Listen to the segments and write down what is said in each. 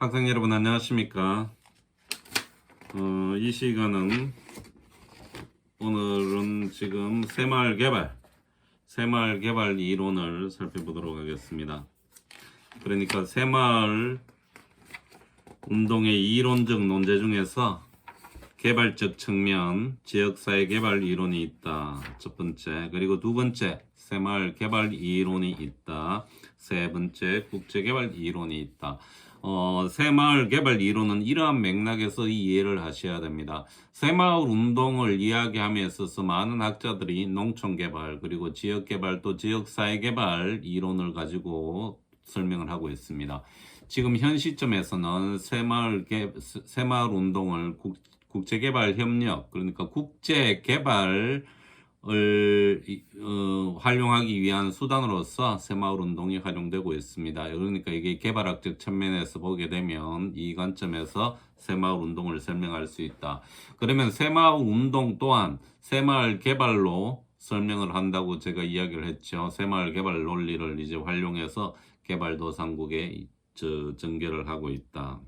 학생 여러분 안녕하십니까? 어, 이 시간은 오늘은 지금 새마을 개발, 새마을 개발 이론을 살펴보도록 하겠습니다. 그러니까 새마을 운동의 이론적 논제 중에서 개발적 측면, 지역사회 개발 이론이 있다. 첫 번째. 그리고 두 번째, 새마을 개발 이론이 있다. 세 번째, 국제개발 이론이 있다. 어, 새마을 개발 이론은 이러한 맥락에서 이해를 하셔야 됩니다. 새마을 운동을 이야기함에 있어서 많은 학자들이 농촌 개발, 그리고 지역 개발, 또 지역 사회 개발 이론을 가지고 설명을 하고 있습니다. 지금 현 시점에서는 새마을 개, 새마을 운동을 국, 국제개발 협력 그러니까 국제개발 을 이- 어, 활용하기 위한 수단으로서 새마을 운동이 활용되고 있습니다. 그러니까 이게 개발학적 측면에서 보게 되면 이 관점에서 새마을 운동을 설명할 수 있다. 그러면 새마을 운동 또한 새마을 개발로 설명을 한다고 제가 이야기를 했죠. 새마을 개발 논리를 이제 활용해서 개발도상국에 저 전개를 하고 있다.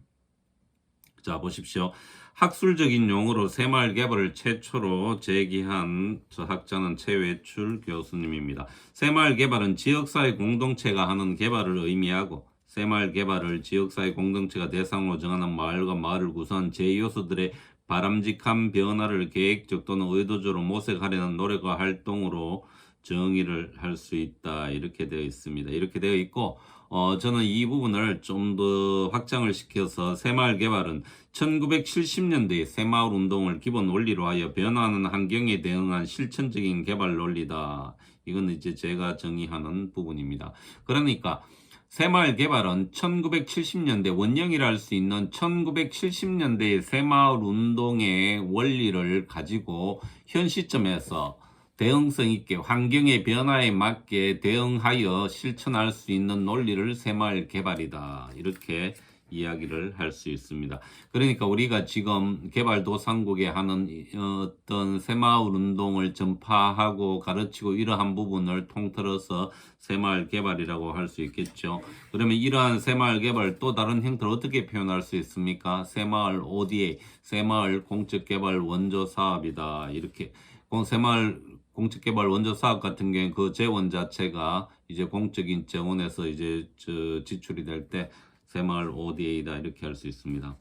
자 보십시오. 학술적인 용어로 새마을 개발을 최초로 제기한 저 학자는 최외출 교수님입니다. 새마을 개발은 지역사회 공동체가 하는 개발을 의미하고 새마을 개발을 지역사회 공동체가 대상으로 정하는 마을과 마을을 구성한 제2요소들의 바람직한 변화를 계획적 또는 의도적으로 모색하려는 노력과 활동으로 정의를 할 수 있다 이렇게 되어 있습니다. 이렇게 되어 있고 어, 저는 이 부분을 좀 더 확장을 시켜서 새마을 개발은 1970년대의 새마을 운동을 기본 원리로 하여 변화하는 환경에 대응한 실천적인 개발 논리다. 이건 이제 제가 정의하는 부분입니다. 그러니까 새마을 개발은 1970년대 원령이라 할 수 있는 1970년대의 새마을 운동의 원리를 가지고 현 시점에서 대응성 있게 환경의 변화에 맞게 대응하여 실천할 수 있는 논리를 새마을 개발이다. 이렇게 이야기를 할 수 있습니다. 그러니까 우리가 지금 개발도상국에 하는 이- 어떤 새마을 운동을 전파하고 가르치고 이러한 부분을 통틀어서 새마을 개발이라고 할 수 있겠죠. 그러면 이러한 새마을 개발 또 다른 형태를 어떻게 표현할 수 있습니까? 새마을 ODA, 새마을 공적개발 원조 사업이다. 이렇게 공- 새마을 공적개발 원조 사업 같은 경우에 그 재원 자체가 이제 공적인 재원에서 이제 저 지출이 될 때 새마을 ODA다 이렇게 할 수 있습니다.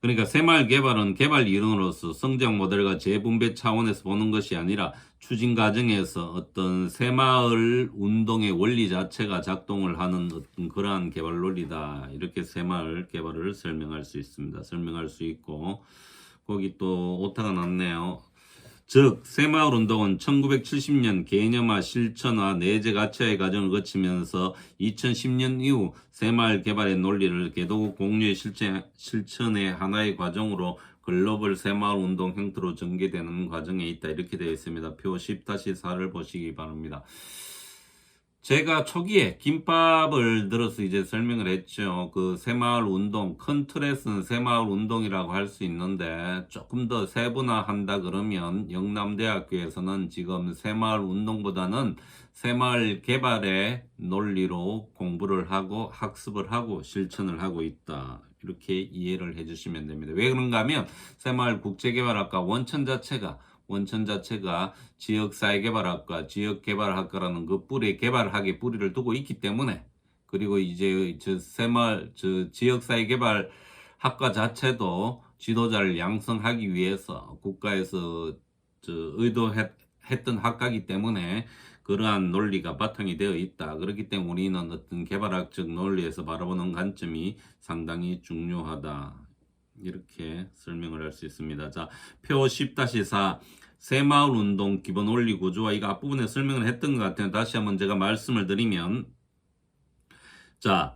그러니까 새마을 개발은 개발 이론으로서 성장 모델과 재분배 차원에서 보는 것이 아니라 추진 과정에서 어떤 새마을 운동의 원리 자체가 작동을 하는 어떤 그러한 개발 논리다. 이렇게 새마을 개발을 설명할 수 있습니다. 설명할 수 있고 거기 또 오타가 났네요. 즉 새마을 운동은 1970년 개념화, 실천화, 내재 가치화의 과정을 거치면서 2010년 이후 새마을 개발의 논리를 개도국 공유의 실천, 실천의 하나의 과정으로 글로벌 새마을 운동 형태로 전개되는 과정에 있다 이렇게 되어 있습니다. 표 10-4를 보시기 바랍니다. 제가 초기에 김밥을 들어서 이제 설명을 했죠. 그 새마을 운동, 큰 틀에서는 새마을 운동이라고 할 수 있는데 조금 더 세분화한다 그러면 영남대학교에서는 지금 새마을 운동보다는 새마을 개발의 논리로 공부를 하고 학습을 하고 실천을 하고 있다. 이렇게 이해를 해주시면 됩니다. 왜 그런가 하면 새마을 국제개발학과 원천 자체가 원천 자체가 지역사회 개발학과 지역개발학과라는 그 뿌리 개발학의 뿌리를 두고 있기 때문에 그리고 이제 저 새마을 저 지역사회 개발 학과 자체도 지도자를 양성하기 위해서 국가에서 저 의도했던 학과이기 때문에 그러한 논리가 바탕이 되어 있다. 그렇기 때문에 우리는 어떤 개발학적 논리에서 바라보는 관점이 상당히 중요하다. 이렇게 설명을 할 수 있습니다. 자, 표 10-4 새마을 운동 기본 원리 구조와 이거 앞부분에 설명을 했던 것 같아요. 다시 한번 제가 말씀을 드리면 자,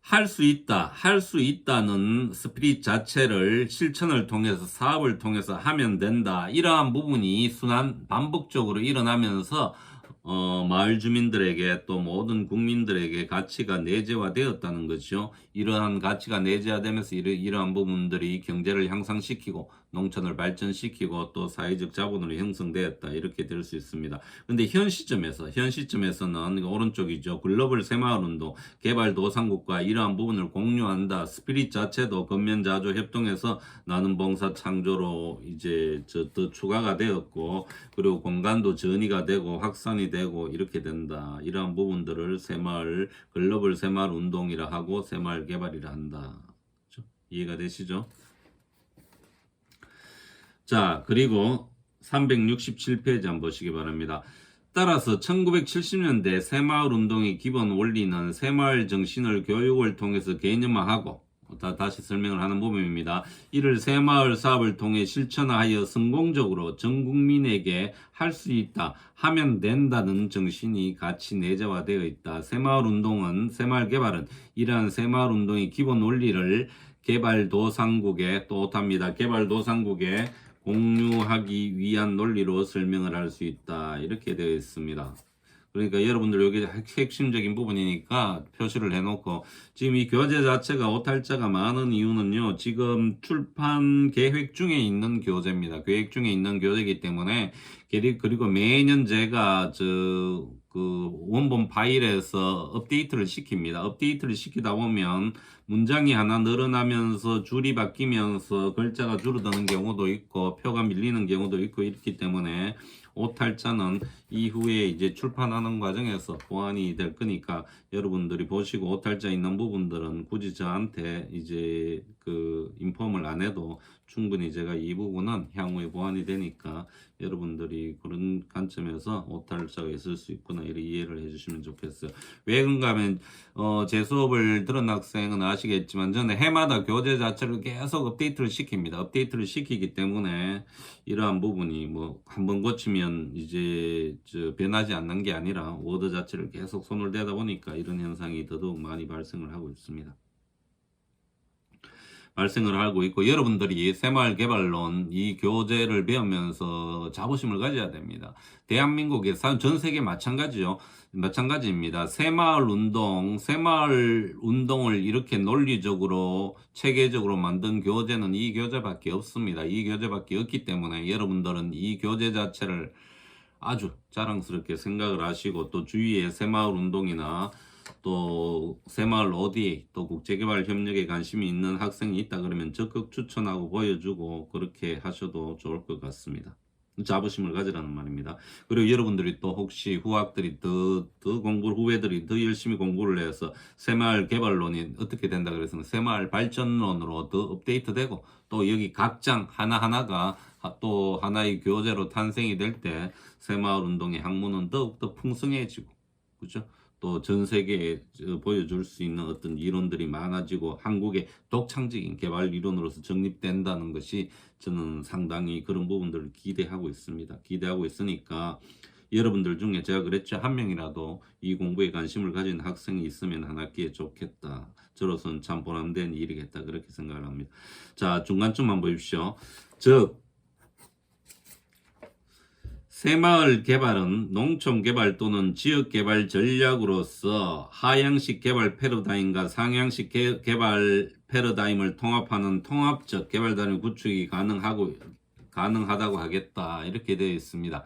할 수 있다, 할 수 있다는 스피릿 자체를 실천을 통해서 사업을 통해서 하면 된다. 이러한 부분이 순환 반복적으로 일어나면서 어, 마을 주민들에게 또 모든 국민들에게 가치가 내재화되었다는 거죠. 이러한 가치가 내재화되면서 이러, 이러한 부분들이 경제를 향상시키고 농촌을 발전시키고 또 사회적 자본으로 형성되었다 이렇게 될 수 있습니다. 근데 현 시점에서 현 시점에서는 오른쪽이죠. 글로벌 새마을 운동 개발도상국과 이러한 부분을 공유한다. 스피릿 자체도 건면자조 협동에서 나는 봉사 창조로 이제 저더 추가가 되었고 그리고 공간도 전이가 되고 확산이 되고 이렇게 된다. 이러한 부분들을 새마을 글로벌 새마을 운동이라 하고 새마을 개발이라 한다. 그렇죠? 이해가 되시죠? 자, 그리고 367페이지 한번 보시기 바랍니다. 따라서 1970년대 새마을 운동의 기본 원리는 새마을 정신을 교육을 통해서 개념화하고 다, 다시 설명을 하는 부분입니다. 이를 새마을 사업을 통해 실천하여 성공적으로 전 국민에게 할 수 있다, 하면 된다는 정신이 같이 내재화되어 있다. 새마을 운동은, 새마을 개발은 이러한 새마을 운동의 기본 원리를 개발도상국에 또 답니다. 개발도상국에 공유하기 위한 논리로 설명을 할 수 있다. 이렇게 되어 있습니다. 그러니까 여러분들 여기 핵- 핵심적인 부분이니까 표시를 해놓고 지금 이 교재 자체가 오탈자가 많은 이유는요. 지금 출판 계획 중에 있는 교재입니다. 계획 중에 있는 교재이기 때문에 그리- 그리고 매년 제가 저 그 원본 파일에서 업데이트를 시킵니다. 업데이트를 시키다 보면 문장이 하나 늘어나면서 줄이 바뀌면서 글자가 줄어드는 경우도 있고 표가 밀리는 경우도 있고 이렇기 때문에 오탈자는 이후에 이제 출판하는 과정에서 보완이 될 거니까 여러분들이 보시고 오탈자 있는 부분들은 굳이 저한테 이제 그 인폼을 안 해도 충분히 제가 이 부분은 향후에 보완이 되니까 여러분들이 그런 관점에서 오탈자가 있을 수 있구나 이렇게 이해를 해주시면 좋겠어요. 왜 그런가 하면 어, 제 수업을 들은 학생은 아시겠지만 저는 해마다 교재 자체를 계속 업데이트를 시킵니다. 업데이트를 시키기 때문에 이러한 부분이 뭐 한 번 고치면 이제 저 변하지 않는 게 아니라 워드 자체를 계속 손을 대다 보니까 이런 현상이 더더욱 많이 발생을 하고 있습니다. 발생을 하고 있고 여러분들이 새마을 개발론 이 교재를 배우면서 자부심을 가져야 됩니다. 대한민국에 산전 세계 마찬가지죠. 마찬가지입니다. 새마을 운동, 새마을 운동을 이렇게 논리적으로 체계적으로 만든 교재는 이 교재밖에 없습니다. 이 교재밖에 없기 때문에 여러분들은 이 교재 자체를 아주 자랑스럽게 생각을 하시고 또 주위에 새마을 운동이나 또 새마을 어디에 또 국제개발 협력에 관심이 있는 학생이 있다 그러면 적극 추천하고 보여주고 그렇게 하셔도 좋을 것 같습니다. 자부심을 가지라는 말입니다. 그리고 여러분들이 또 혹시 후학들이 더, 더 공부를, 후배들이 더 열심히 공부를 해서 새마을 개발론이 어떻게 된다 그래서 새마을 발전론으로 더 업데이트되고 또 여기 각장 하나하나가 하- 또 하나의 교재로 탄생이 될 때 새마을 운동의 학문은 더욱더 풍성해지고 그죠? 또 전 세계에 저 보여줄 수 있는 어떤 이론들이 많아지고 한국의 독창적인 개발 이론으로서 정립된다는 것이 저는 상당히 그런 부분들을 기대하고 있습니다. 기대하고 있으니까 여러분들 중에 제가 그랬죠. 한 명이라도 이 공부에 관심을 가진 학생이 있으면 한 학기에 좋겠다. 저로서는 참 보람된 일이겠다. 그렇게 생각을 합니다. 자, 중간쯤만 보십시오. 즉, 새마을 개발은 농촌 개발 또는 지역 개발 전략으로서 하향식 개발 패러다임과 상향식 개, 개발 패러다임을 통합하는 통합적 개발 단위 구축이 가능하고 가능하다고 하겠다 이렇게 되어 있습니다.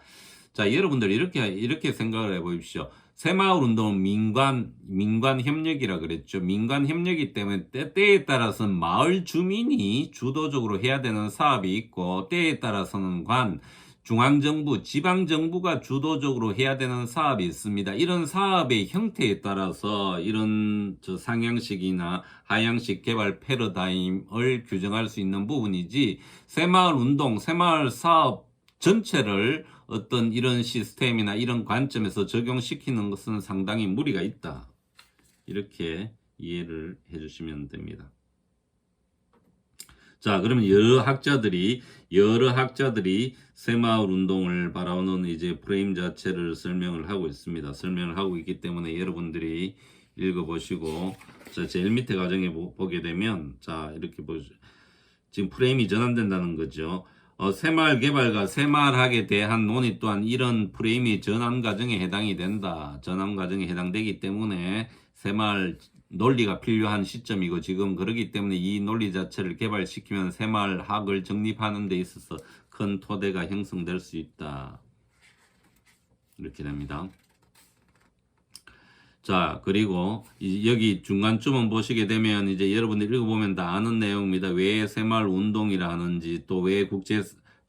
자, 여러분들 이렇게 이렇게 생각을 해보십시오. 새마을 운동은 민관 민관 협력이라 그랬죠. 민관 협력이기 때문에 때, 때에 따라서는 마을 주민이 주도적으로 해야 되는 사업이 있고 때에 따라서는 관 중앙정부, 지방정부가 주도적으로 해야 되는 사업이 있습니다. 이런 사업의 형태에 따라서 이런 저 상향식이나 하향식 개발 패러다임을 규정할 수 있는 부분이지 새마을 운동, 새마을 사업 전체를 어떤 이런 시스템이나 이런 관점에서 적용시키는 것은 상당히 무리가 있다. 이렇게 이해를 해주시면 됩니다. 자, 그러면 여러 학자들이 여러 학자들이 새마을 운동을 바라보는 이제 프레임 자체를 설명을 하고 있습니다. 설명을 하고 있기 때문에 여러분들이 읽어보시고 자, 제일 밑에 과정에 보, 보게 되면 자 이렇게 보죠. 지금 프레임이 전환된다는 거죠. 어, 새마을 개발과 새마을학에 대한 논의 또한 이런 프레임이 전환 과정에 해당이 된다. 전환 과정에 해당되기 때문에 새마을 논리가 필요한 시점이고 지금 그러기 때문에 이 논리 자체를 개발시키면 새마을학을 정립하는 데 있어서 큰 토대가 형성될 수 있다. 이렇게 됩니다. 자, 그리고 이- 여기 중간쯤은 보시게 되면 이제 여러분들 읽어보면 다 아는 내용입니다. 왜 새마을 운동이라 하는지 또 왜 국제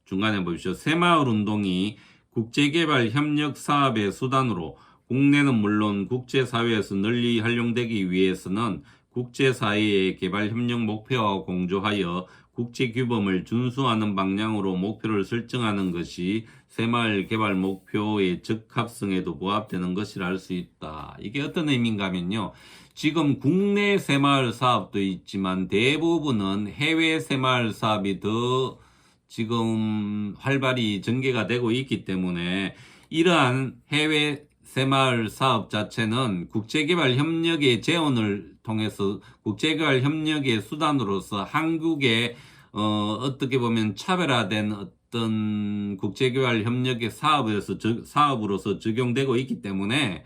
중간에 보십시오. 새마을 운동이 국제개발 협력 사업의 수단으로 국내는 물론 국제사회에서 널리 활용되기 위해서는 국제사회의 개발 협력 목표와 공조하여 국제규범을 준수하는 방향으로 목표를 설정하는 것이 새마을 개발 목표의 적합성에도 부합되는 것이라 할 수 있다. 이게 어떤 의미인가 하면요. 지금 국내 새마을 사업도 있지만 대부분은 해외 새마을 사업이 더 지금 활발히 전개가 되고 있기 때문에 이러한 해외 새마을 사업 자체는 국제개발 협력의 재원을 통해서 국제개발 협력의 수단으로서 한국의 어, 어떻게 보면 차별화된 어떤 국제개발 협력의 사업에서 적- 사업으로서 적용되고 있기 때문에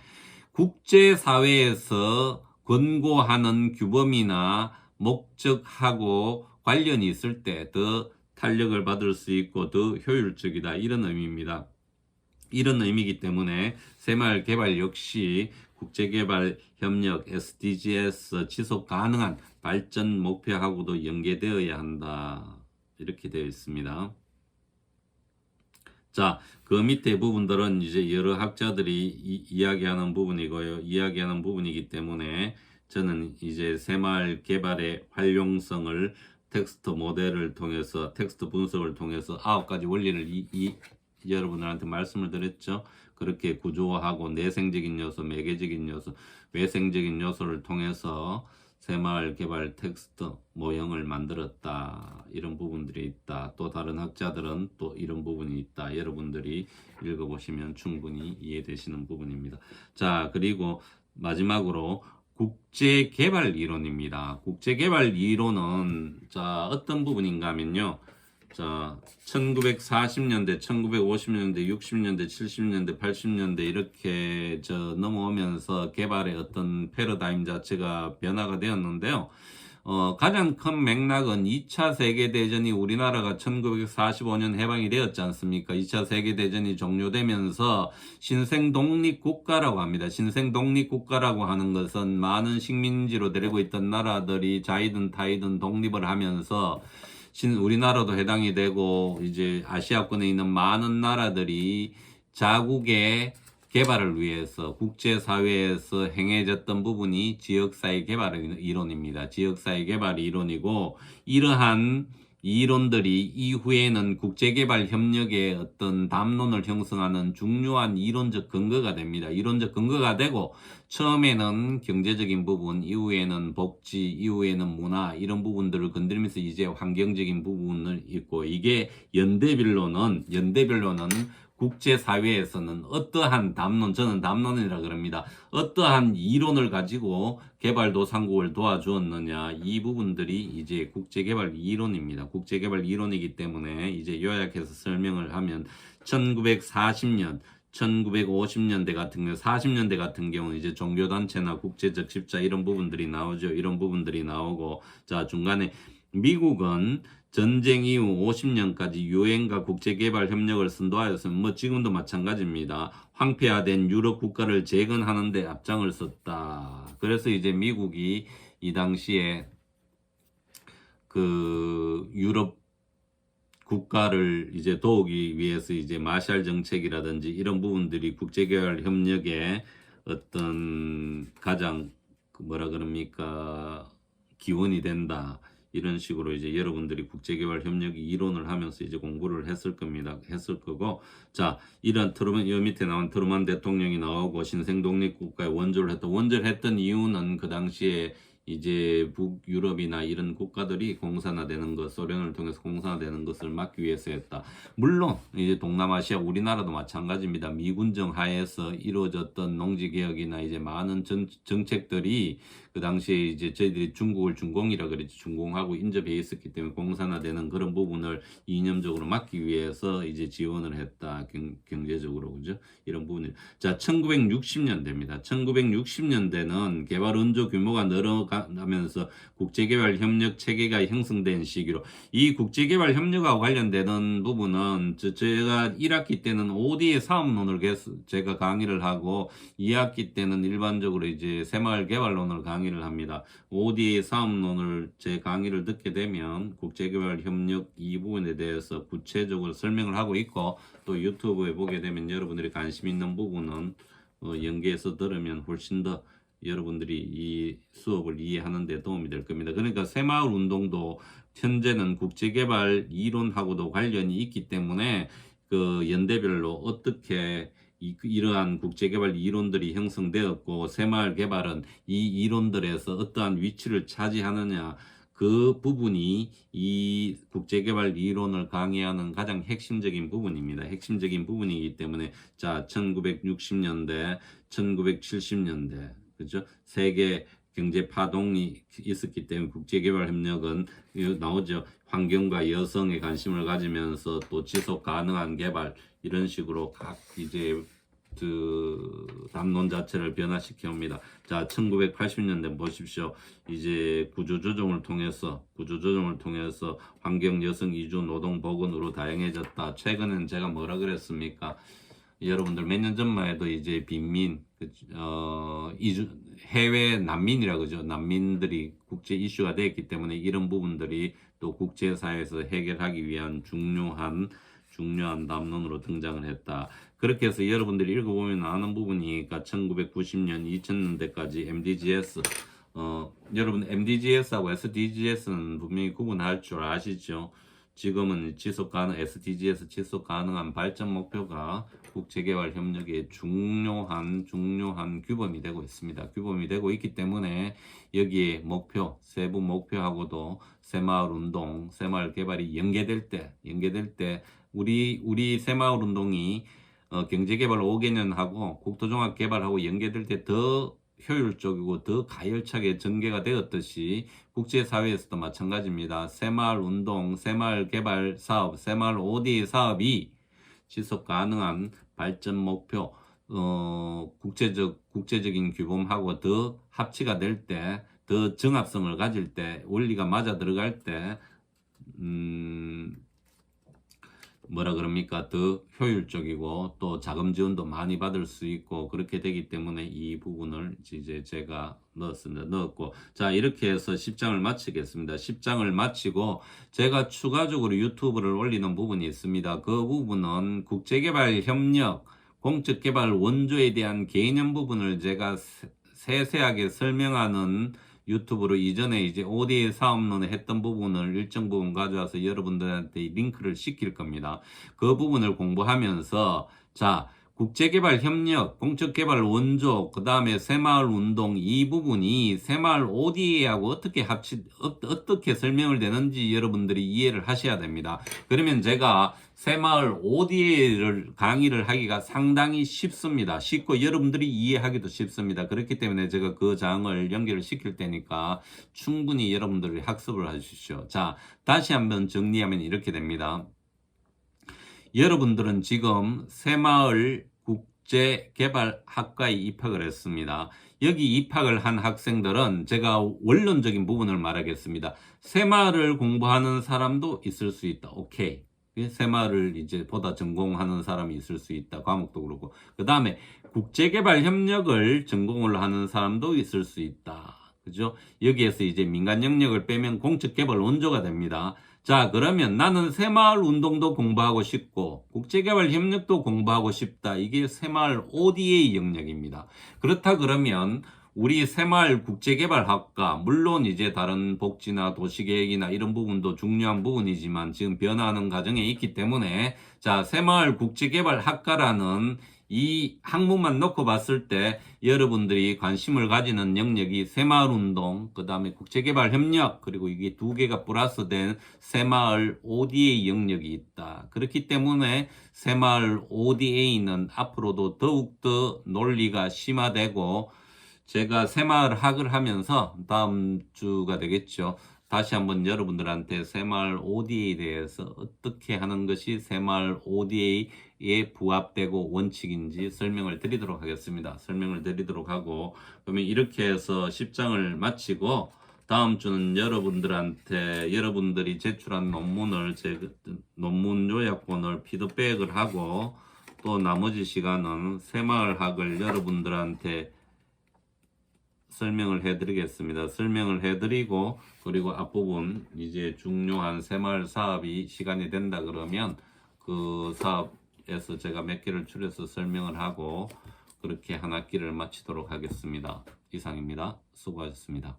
국제사회에서 권고하는 규범이나 목적하고 관련이 있을 때 더 탄력을 받을 수 있고 더 효율적이다 이런 의미입니다. 이런 의미이기 때문에 새마을 개발 역시 국제개발 협력 SDGs 지속 가능한 발전 목표하고도 연계되어야 한다. 이렇게 되어 있습니다. 자, 그 밑에 부분들은 이제 여러 학자들이 이, 야기하는 부분이고요. 이야기하는 부분이기 때문에 저는 이제 새마을 개발의 활용성을 텍스트 모델을 통해서 텍스트 분석을 통해서 아홉 가지 원리를 이, 이 여러분들한테 말씀을 드렸죠. 그렇게 구조화하고 내생적인 요소, 매개적인 요소, 외생적인 요소를 통해서 새마을 개발 텍스트 모형을 만들었다. 이런 부분들이 있다. 또 다른 학자들은 또 이런 부분이 있다. 여러분들이 읽어보시면 충분히 이해되시는 부분입니다. 자, 그리고 마지막으로 국제개발 이론입니다. 국제개발 이론은 자 어떤 부분인가 하면요. 자, 1940년대, 1950년대, 60년대, 70년대, 80년대 이렇게 저 넘어오면서 개발의 어떤 패러다임 자체가 변화가 되었는데요. 어, 가장 큰 맥락은 2차 세계대전이 우리나라가 1945년 해방이 되었지 않습니까? 2차 세계대전이 종료되면서 신생 독립국가라고 합니다. 신생 독립국가라고 하는 것은 많은 식민지로 데리고 있던 나라들이 자이든 타이든 독립을 하면서 신 우리나라도 해당이 되고 이제 아시아권에 있는 많은 나라들이 자국의 개발을 위해서 국제사회에서 행해졌던 부분이 지역사회 개발 이론입니다. 지역사회 개발 이론이고 이러한 이론들이 이후에는 국제개발 협력의 어떤 담론을 형성하는 중요한 이론적 근거가 됩니다. 이론적 근거가 되고 처음에는 경제적인 부분, 이후에는 복지, 이후에는 문화 이런 부분들을 건드리면서 이제 환경적인 부분을 있고 이게 연대별로는 연대별로는 국제사회에서는 어떠한 담론, 저는 담론이라 그럽니다. 어떠한 이론을 가지고 개발도상국을 도와주었느냐, 이 부분들이 이제 국제개발 이론입니다. 국제개발 이론이기 때문에 이제 요약해서 설명을 하면 1940년, 1950년대 같은 경우, 40년대 같은 경우는 이제 종교단체나 국제적 십자 이런 부분들이 나오죠. 이런 부분들이 나오고, 자, 중간에 미국은 전쟁 이후 50년까지 유엔과 국제개발 협력을 선도하였으면 뭐 지금도 마찬가지입니다. 황폐화된 유럽 국가를 재건하는 데 앞장을 섰다. 그래서 이제 미국이 이 당시에 그 유럽 국가를 이제 도우기 위해서 이제 마샬 정책이라든지 이런 부분들이 국제개발 협력의 어떤 가장 그 뭐라 그럽니까 기원이 된다. 이런 식으로 이제 여러분들이 국제개발 협력 이론을 하면서 이제 공부를 했을 겁니다. 했을 거고, 자, 이런 트루먼, 여 밑에 나온 트루먼 대통령이 나오고 신생 독립국가에 원조를 했던, 원조를 했던 이유는 그 당시에 이제 북유럽이나 이런 국가들이 공산화되는 것, 소련을 통해서 공산화되는 것을 막기 위해서 했다. 물론 이제 동남아시아 우리나라도 마찬가지입니다. 미군정 하에서 이루어졌던 농지 개혁이나 이제 많은 정, 정책들이 그 당시에 이제 저희들이 중국을 중공이라 그랬지 중공하고 인접해 있었기 때문에 공산화되는 그런 부분을 이념적으로 막기 위해서 이제 지원을 했다. 경, 경제적으로 그죠? 이런 부분이. 자 1960년대입니다. 1960년대는 개발 원조 규모가 늘어가면서 국제개발 협력 체계가 형성된 시기로 이 국제개발 협력하고 관련되는 부분은 저, 제가 1학기 때는 ODA 사업론을 제가 강의를 하고 2학기 때는 일반적으로 이제 새마을 개발론을 강의 를 합니다. ODA 사업론을 제 강의를 듣게 되면 국제개발 협력 이 부분에 대해서 구체적으로 설명을 하고 있고 또 유튜브에 보게 되면 여러분들이 관심 있는 부분은 어, 연계해서 들으면 훨씬 더 여러분들이 이 수업을 이해하는 데 도움이 될 겁니다. 그러니까 새마을 운동도 현재는 국제개발 이론하고도 관련이 있기 때문에 그 연대별로 어떻게 이, 이러한 국제개발 이론들이 형성되었고 새마을 개발은 이 이론들에서 어떠한 위치를 차지하느냐 그 부분이 이 국제개발 이론을 강의하는 가장 핵심적인 부분입니다. 핵심적인 부분이기 때문에 자 1960년대, 1970년대 그죠? 세계 경제 파동이 있었기 때문에 국제개발 협력은 나오죠. 환경과 여성의 관심을 가지면서 또 지속 가능한 개발 이런 식으로 각 이제 그 담론 자체를 변화시켜 옵니다. 자, 1980년대 보십시오. 이제 구조조정을 통해서 구조조정을 통해서 환경 여성 이주 노동 복원으로 다양해졌다. 최근엔 제가 뭐라 그랬습니까? 여러분들 몇 년 전만 해도 이제 빈민, 그, 어, 이주, 해외 난민이라 그죠. 난민들이 국제 이슈가 됐기 때문에 이런 부분들이 또 국제사회에서 해결하기 위한 중요한, 중요한 담론으로 등장을 했다. 그렇게 해서 여러분들이 읽어보면 아는 부분이니까 1990년, 2000년대까지 MDGs, 어, 여러분 MDGs하고 SDGs는 분명히 구분할 줄 아시죠? 지금은 지속 가능 SDGs 지속 가능한 발전 목표가 국제개발 협력의 중요한 중요한 규범이 되고 있습니다. 규범이 되고 있기 때문에 여기에 목표 세부 목표하고도 새마을 운동, 새마을 개발이 연계될 때 연계될 때 우리 우리 새마을 운동이 어, 경제개발 5개년하고 국토종합개발하고 연계될 때 더 효율적이고 더 가열차게 전개가 되었듯이 국제사회에서도 마찬가지입니다. 새마을 운동, 새마을 개발 사업, 새마을 OD 사업이 지속 가능한 발전 목표, 어, 국제적, 국제적인 규범하고 더 합치가 될 때, 더 정합성을 가질 때, 원리가 맞아 들어갈 때, 음, 뭐라 그럽니까? 더 효율적이고 또 자금 지원도 많이 받을 수 있고 그렇게 되기 때문에 이 부분을 이제 제가 넣었습니다. 넣었고. 자 이렇게 해서 10장을 마치겠습니다. 10장을 마치고 제가 추가적으로 유튜브를 올리는 부분이 있습니다. 그 부분은 국제개발 협력 공적개발 원조에 대한 개념 부분을 제가 세세하게 설명하는 유튜브로 이전에 이제 ODA 사업론에 했던 부분을 일정 부분 가져와서 여러분들한테 링크를 시킬 겁니다. 그 부분을 공부하면서 자 국제개발 협력, 공적개발 원조, 그 다음에 새마을 운동 이 부분이 새마을 ODA하고 어떻게 합치, 어, 떻게 설명을 되는지 여러분들이 이해를 하셔야 됩니다. 그러면 제가 새마을 ODA를 강의를 하기가 상당히 쉽습니다. 쉽고 여러분들이 이해하기도 쉽습니다. 그렇기 때문에 제가 그 장을 연결을 시킬 테니까 충분히 여러분들이 학습을 하십시오. 자, 다시 한번 정리하면 이렇게 됩니다. 여러분들은 지금 새마을 국제개발학과에 입학을 했습니다. 여기 입학을 한 학생들은 제가 원론적인 부분을 말하겠습니다. 새마을을 공부하는 사람도 있을 수 있다. 오케이. 새마을을 이제 보다 전공하는 사람이 있을 수 있다. 과목도 그렇고. 그 다음에 국제개발 협력을 전공을 하는 사람도 있을 수 있다. 그죠? 여기에서 이제 민간 영역을 빼면 공적개발 원조가 됩니다. 자, 그러면 나는 새마을 운동도 공부하고 싶고 국제개발 협력도 공부하고 싶다. 이게 새마을 ODA 영역입니다. 그렇다 그러면 우리 새마을 국제개발학과 물론 이제 다른 복지나 도시계획이나 이런 부분도 중요한 부분이지만 지금 변화하는 과정에 있기 때문에 자 새마을 국제개발학과라는 이 항목만 놓고 봤을 때 여러분들이 관심을 가지는 영역이 새마을 운동, 그 다음에 국제개발 협력, 그리고 이게 두 개가 플러스된 새마을 ODA 영역이 있다. 그렇기 때문에 새마을 ODA는 앞으로도 더욱더 논리가 심화되고 제가 새마을 학을 하면서 다음 주가 되겠죠. 다시 한번 여러분들한테 새마을 ODA에 대해서 어떻게 하는 것이 새마을 ODA 에 부합되고 원칙인지 설명을 드리도록 하겠습니다. 설명을 드리도록 하고 그러면 이렇게 해서 10장을 마치고 다음 주는 여러분들한테 여러분들이 제출한 논문을 제 논문 요약본을 피드백을 하고 또 나머지 시간은 새마을학을 여러분들한테 설명을 해드리겠습니다. 설명을 해드리고 그리고 앞부분 이제 중요한 새마을 사업이 시간이 된다 그러면 그 사업 에서 제가 몇 개를 줄여서 설명을 하고 그렇게 한 학기를 마치도록 하겠습니다. 이상입니다. 수고하셨습니다.